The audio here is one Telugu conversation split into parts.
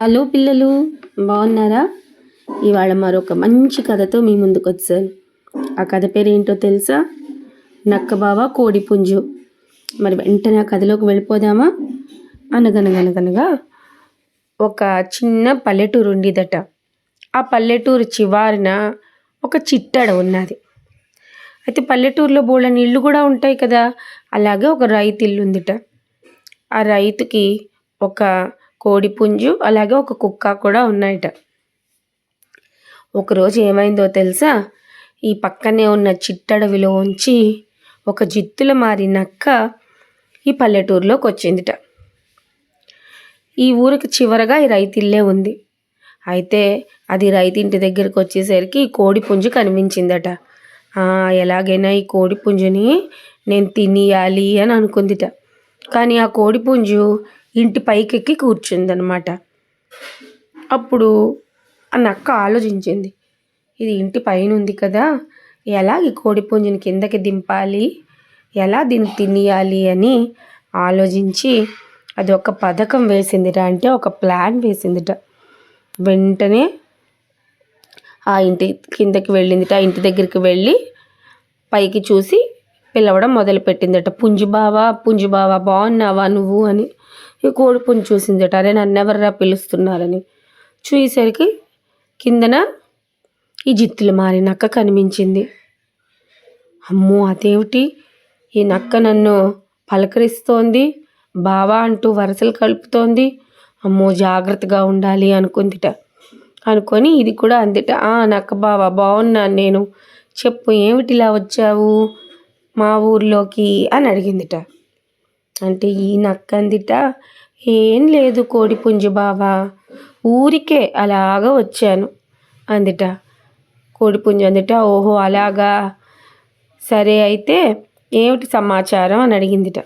హలో పిల్లలు బాగున్నారా? ఇవాళ మరొక మంచి కథతో మీ ముందుకు వచ్చాను ఆ కథ పేరు ఏంటో తెలుసా నక్కబావ కోడిపుంజు మరి వెంటనే ఆ కథలోకి వెళ్ళిపోదామా? అనగనగనగనగా ఒక చిన్న పల్లెటూరు ఉండేదట. ఆ పల్లెటూరు చివారిన ఒక చిట్టడ ఉన్నది. అయితే పల్లెటూరులో బోళ్ళ ఇల్లు కూడా ఉంటాయి కదా అలాగే ఒక రైతు ఇల్లు ఉందిట ఆ రైతుకి ఒక కోడిపుంజు అలాగే ఒక కుక్క కూడా ఉన్నాయట. ఒకరోజు ఏమైందో తెలుసా? ఈ పక్కనే ఉన్న చిట్టడవిలో ఉంచి ఒక జిత్తుల మారి నక్క ఈ పల్లెటూరులోకి వచ్చిందిట. ఈ ఊరికి చివరగా ఈ రైతిల్లే ఉంది. అయితే అది రైతింటి దగ్గరికి వచ్చేసరికి ఈ కోడి పుంజు కనిపించిందట. ఎలాగైనా ఈ కోడి పుంజుని నేను తినియాలి అని అనుకుందిట. కానీ ఆ కోడి పుంజు ఇంటి పైకెక్కి కూర్చుందనమాట. అప్పుడు ఆ నక్క ఆలోచించింది. ఇది ఇంటి పైన ఉంది కదా ఎలా ఈ కోడి పుంజుని కిందకి దింపాలి ఎలా దీన్ని తినియాలి అని ఆలోచించి అది ఒక పథకం వేసిందిట అంటే ఒక ప్లాన్ వేసిందిట. వెంటనే ఆ ఇంటి కిందకి వెళ్ళిందిట. ఆ ఇంటి దగ్గరికి వెళ్ళి పైకి చూసి పిలవడం మొదలుపెట్టిందట. పుంజు బావా పుంజు బావా బాగున్నావా నువ్వు? అని ఈ కోడిపుని చూసిందట. అరే నన్ను ఎవర్రా పిలుస్తున్నారని. చూసేసరికి కిందన ఈ జిత్తులు మారి నక్క కనిపించింది. అమ్మో అదేమిటి? ఈ నక్క నన్ను పలకరిస్తోంది బావా అంటూ వరసలు కలుపుతోంది. అమ్మో జాగ్రత్తగా ఉండాలి అనుకుందిట. అనుకొని ఇది కూడా అందిట. "ఆ, నక్క బావా బాగున్నాను నేను. చెప్పు ఏమిటిలా వచ్చావు మా ఊర్లోకి అని అడిగిందిట. అంటే ఈ నక్కందిట ఏం లేదు కోడి పుంజు బావా. ఊరికే అలాగా వచ్చాను అందిట కోడి పుంజు అందిట. ఓహో అలాగా? సరే అయితే ఏమిటి సమాచారం అని అడిగిందిట.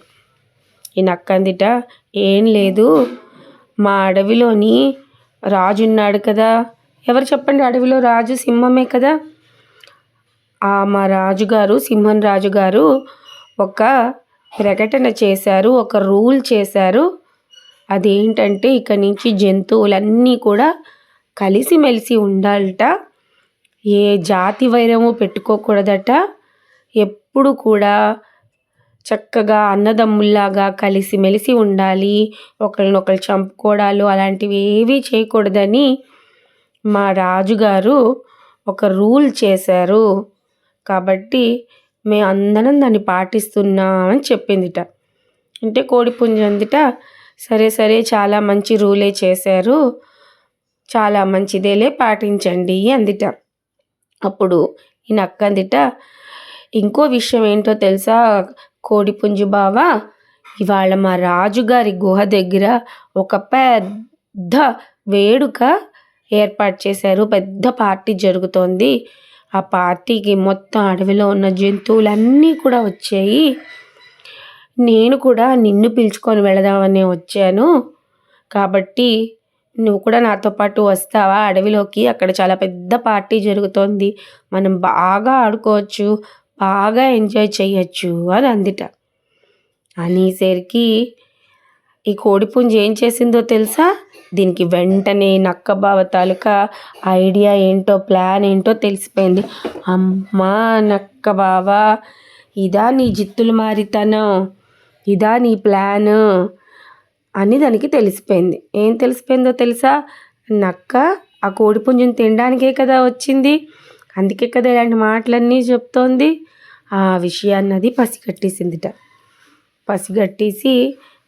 ఈ నక్కందిట ఏం లేదు. మా అడవిలోని రాజు ఉన్నాడు కదా. ఎవరు చెప్పండి అడవిలో రాజు సింహమే కదా? ఆ మా రాజుగారు సింహన్ రాజుగారు ఒక ప్రకటన చేశారు ఒక రూల్ చేశారు. అదేంటంటే ఇక నుంచి జంతువులన్నీ కూడా కలిసిమెలిసి ఉండాలట. ఏ జాతి వైరము పెట్టుకోకూడదట. ఎప్పుడు కూడా చక్కగా అన్నదమ్ముల్లాగా కలిసిమెలిసి ఉండాలి. ఒకరినొకరు చంపుకోవడాలు అలాంటివి ఏవీ చేయకూడదని మా రాజుగారు ఒక రూల్ చేశారు. కాబట్టి మేము అందరం దాన్ని పాటిస్తున్నామని చెప్పిందిట. అంటే కోడిపుంజు అందిట సరే సరే చాలా మంచి రూలే చేశారు చాలా మంచిదేలే పాటించండి అందిట. అప్పుడు ఈ నక్క అందిట ఇంకో విషయం ఏంటో తెలుసా కోడిపుంజు బావా? ఇవాళ మా రాజుగారి గుహ దగ్గర ఒక పెద్ద వేడుక ఏర్పాటు చేశారు పెద్ద పార్టీ జరుగుతోంది. ఆ పార్టీకి మొత్తం అడవిలో ఉన్న జంతువులన్నీ కూడా వచ్చాయి. నేను కూడా నిన్ను పిలుచుకొని వెళదామని వచ్చాను. కాబట్టి నువ్వు కూడా నాతో పాటు వస్తావా? అడవిలోకి అక్కడ చాలా పెద్ద పార్టీ జరుగుతోంది. మనం బాగా ఆడుకోవచ్చు బాగా ఎంజాయ్ చేయొచ్చు అని అందిట. అనేసరికి ఈ కోడిపుంజు ఏం చేసిందో తెలుసా? దీనికి వెంటనే నక్క బావ తాలూకా ఐడియా ఏంటో ప్లాన్ ఏంటో తెలిసిపోయింది. అమ్మా నక్క బావ ఇదా నీ జిత్తులు మారితనం ఇదా నీ ప్లాన్ అని దానికి తెలిసిపోయింది. ఏం తెలిసిపోయిందో తెలుసా? నక్క ఆ కోడిపుంజుని తినడానికే కదా వచ్చింది. అందుకే కదా ఇలాంటి మాటలన్నీ చెప్తోంది. ఆ విషయాన్ని అది పసిగట్టేసిందిట. పసిగట్టేసి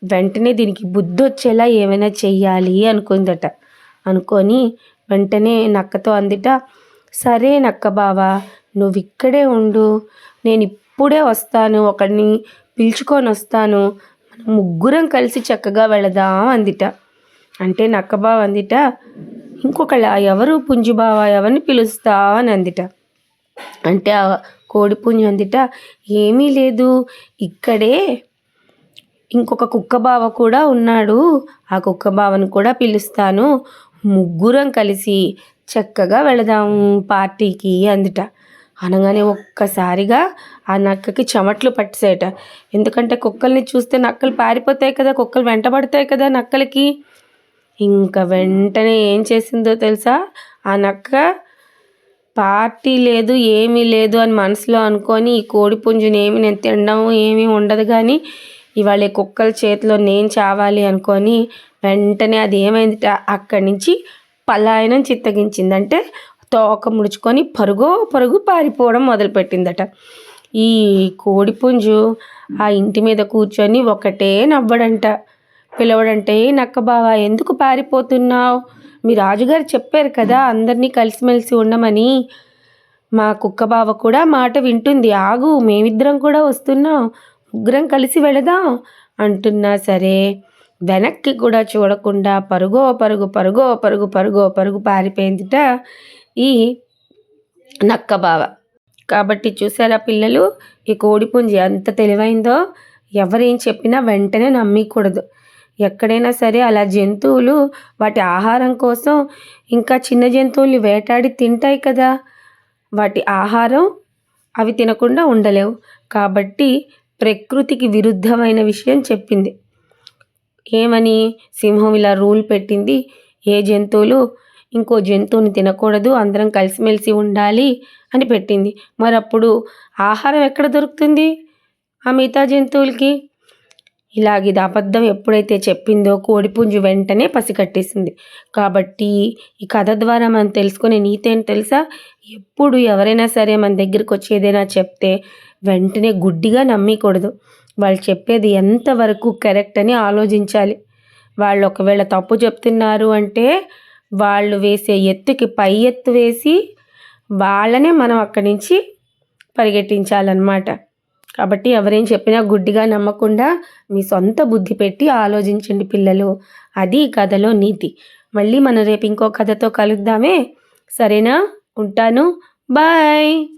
వెంటనే దీనికి బుద్ధి వచ్చేలా ఏమైనా చెయ్యాలి అనుకుందట. అనుకొని వెంటనే నక్కతో అందిట సరే నక్క బావా నువ్వు ఇక్కడే ఉండు. నేను ఇప్పుడే వస్తాను ఒకడిని పిలుచుకొని వస్తాను. మనం ముగ్గురం కలిసి చక్కగా వెళదాం అందిట. అంటే నక్క బావ అందిట ఇంకొకళ్ళ ఎవరు పుంజు బావ ఎవరిని పిలుస్తా అని అందిట. అంటే కోడి పుంజు అందిట ఏమీ లేదు ఇక్కడే ఇంకొక కుక్క బావ కూడా ఉన్నాడు. ఆ కుక్క బావను కూడా పిలుస్తాను. ముగ్గురం కలిసి చక్కగా వెళదాము పార్టీకి అందుట. అనగానే ఒక్కసారిగా ఆ నక్కకి చెమట్లు పట్టేసాయట ఎందుకంటే కుక్కల్ని చూస్తే నక్కలు పారిపోతాయి కదా కుక్కలు వెంటబడతాయి కదా నక్కలకి. ఇంకా వెంటనే ఏం చేసిందో తెలుసా? ఆ నక్క పార్టీ లేదు ఏమీ లేదు అని మనసులో అనుకొని ఈ కోడి పుంజుని ఏమి నేను తినడం ఏమీ ఉండదు కానీ ఇవాళ కుక్కల చేతిలో నేను చావాలి అనుకొని వెంటనే అది ఏమైంది? అక్కడి నుంచి పలాయనం చిత్తగించిందంటే తోక ముడుచుకొని పరుగు పరుగు పారిపోవడం మొదలుపెట్టిందట. ఈ కోడిపుంజు ఆ ఇంటి మీద కూర్చొని ఒకటే నవ్వడంట. పిలవడంటే నక్క బావ ఎందుకు పారిపోతున్నావు? మీ రాజుగారు చెప్పారు కదా అందరినీ కలిసిమెలిసి ఉండమని. మా కుక్క బావ కూడా మాట వింటుంది. ఆగు మేమిద్దరం కూడా వస్తున్నాం. ముగ్గురం కలిసి వెళదాం అంటున్నా. సరే. వెనక్కి కూడా చూడకుండా పరుగో పరుగు పరుగో పరుగు పరుగో పరుగు పారిపోయిందిట ఈ నక్క బావ కాబట్టి చూసారా పిల్లలు? ఈ కోడిపుంజి ఎంత తెలివైందో? ఎవరేం చెప్పినా వెంటనే నమ్మకూడదు. ఎక్కడైనా సరే అలా జంతువులు వాటి ఆహారం కోసం ఇంకా చిన్న జంతువుల్ని వేటాడి తింటాయి కదా. వాటి ఆహారం అవి తినకుండా ఉండలేవు. కాబట్టి ప్రకృతికి విరుద్ధమైన విషయం చెప్పింది. ఏమని? సింహం ఇలా రూల్ పెట్టింది. ఏ జంతువులు? ఇంకో జంతువుని తినకూడదు అందరం కలిసిమెలిసి ఉండాలి అని పెట్టింది. మరి అప్పుడు ఆహారం ఎక్కడ దొరుకుతుంది ఆ మిగతా జంతువులకి? ఇలాగ ఇది అబద్ధం ఎప్పుడైతే చెప్పిందో కోడిపుంజు వెంటనే పసికట్టేసింది కాబట్టి ఈ కథ ద్వారా మనం తెలుసుకునే నీతి ఏంటి తెలుసా? ఎప్పుడు ఎవరైనా సరే మన దగ్గరికి వచ్చి ఏదైనా చెప్తే వెంటనే గుడ్డిగా నమ్మకూడదు. వాళ్ళు చెప్పేది ఎంతవరకు కరెక్ట్ అని ఆలోచించాలి. వాళ్ళు ఒకవేళ తప్పు చెప్తున్నారు అంటే వాళ్ళు వేసే ఎత్తుకి పై ఎత్తు వేసి వాళ్ళనే మనం అక్కడి నుంచి పరిగెట్టించాలన్నమాట. కాబట్టి ఎవరేం చెప్పినా గుడ్డిగా నమ్మకుండా మీ సొంత బుద్ధి పెట్టి ఆలోచించండి పిల్లలు. అది కథలో నీతి. మళ్ళీ మనం రేపు ఇంకో కథతో కలుద్దామే. సరేనా? ఉంటాను. బాయ్.